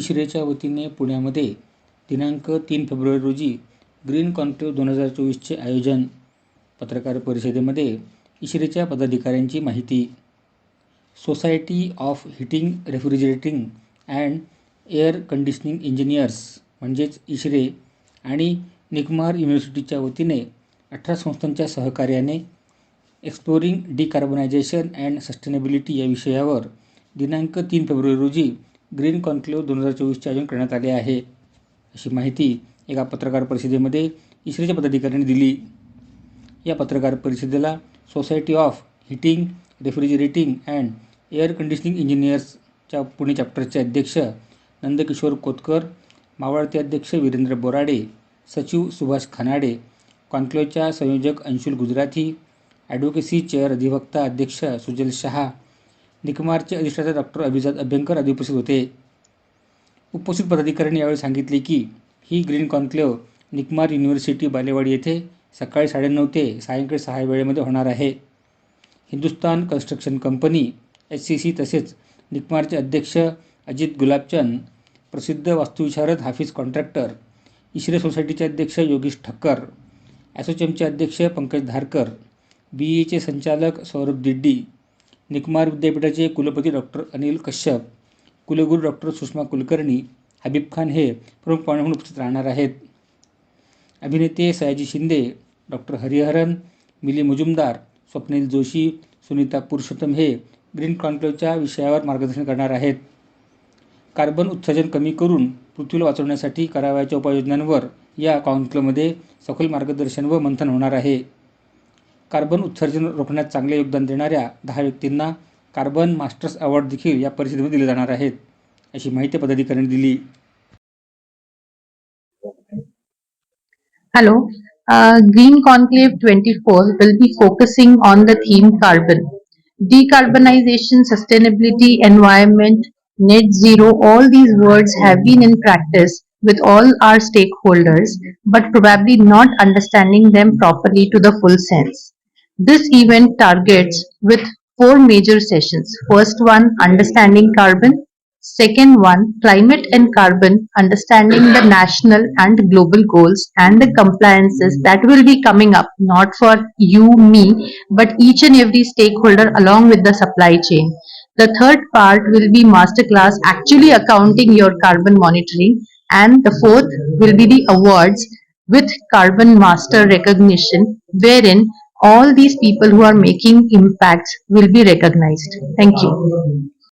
इशरेच्या वतीने पुण्यामध्ये दिनांक तीन फेब्रुवारी रोजी ग्रीन कॉन्क्लेव्ह दोन हजार चोवीसचे आयोजन पत्रकार परिषदेमध्ये इशरेच्या पदाधिकाऱ्यांची माहिती. Society of heating refrigerating and air conditioning engineers म्हणजेच इशरे आणि निकमार युनिव्हर्सिटीच्या वतीने अठरा संस्थांच्या सहकार्याने एक्सप्लोरिंग डिकार्बनायझेशन अँड सस्टेनेबिलिटी या विषयावर दिनांक तीन फेब्रुवारी रोजी ग्रीन कॉन्क्लेव्ह दोन हजार चोवीसचे आयोजन करण्यात आले आहे. अशी माहिती एका पत्रकार परिषदेमध्ये इस्रेच्या पदाधिकाऱ्यांनी दिली. या पत्रकार परिषदेला society of heating refrigerating and air conditioning इंजिनियर्सच्या Pune चॅप्टरचे अध्यक्ष नंदकिशोर कोतकर मावळते अध्यक्ष वीरेंद्र बोराडे सचिव सुभाष खानाडे कॉन्क्लेव्हच्या संयोजक अंशुल गुजराथी ॲडव्होकेसी चेअर अधिवक्ता अध्यक्ष सुजल शहा निकमारचे अधिष्ठाता डॉक्टर अभिजात अभ्यंकर आदी उपस्थित होते. उपस्थित पदाधिकाऱ्यांनी यावेळी सांगितले की ही green conclave NICMAR university Balewadi येथे सकाळी साडेनऊ ते सायंकाळी सहा वेळेमध्ये होणार आहे. Hindustan construction company H C C तसेच निकमारचे अध्यक्ष अजित गुलाबचंद प्रसिद्ध वास्तुविशारद हाफिज कॉन्ट्रॅक्टर इशरे सोसायटीचे अध्यक्ष योगेश ठक्कर ॲसोचेमचे अध्यक्ष पंकज धारकर बी ईचे संचालक सौरभ दिड्डी निकमार विद्यापीठाचे कुलपती डॉक्टर अनिल कश्यप कुलगुरू डॉक्टर सुषमा कुलकर्णी हबीब खान हे प्रमुख पाहुणे म्हणून उपस्थित राहणार आहेत. अभिनेते सयाजी शिंदे डॉक्टर हरिहरन मिली मुजुमदार स्वप्नील जोशी सुनीता पुरुषोत्तम हे ग्रीन कॉन्क्लेव्हच्या विषयावर मार्गदर्शन करणार आहेत. कार्बन उत्सर्जन कमी करून पृथ्वीला वाचवण्यासाठी करावयाच्या उपाययोजनांवर या कॉन्क्लेव्हमध्ये सखोल मार्गदर्शन व मंथन होणार आहे. कार्बन उत्सर्जन रोखण्यात चांगले योगदान देणाऱ्या दहा व्यक्तींना कार्बन मास्टर्स अवॉर्ड देखील या परिषदेमध्ये दिले जाणार आहेत अशी माहिती पदाधिकाऱ्यांनी दिली. Hello green conclave twenty four will be focusing on the theme carbon decarbonisation sustainability environment net zero all these word have been in practice with all our stakeholders but probably not understanding them properly to the full sense This event targets with four major sessions. First one, understanding carbon. Second one, climate and carbon, understanding the national and global goals and the compliances that will be coming up, not for you, me, but each and every stakeholder along with the supply chain. The third part will be masterclass actually accounting your carbon monitoring and the fourth will be the awards with carbon master recognition wherein all these people who are making impacts will be recognized. Thank you.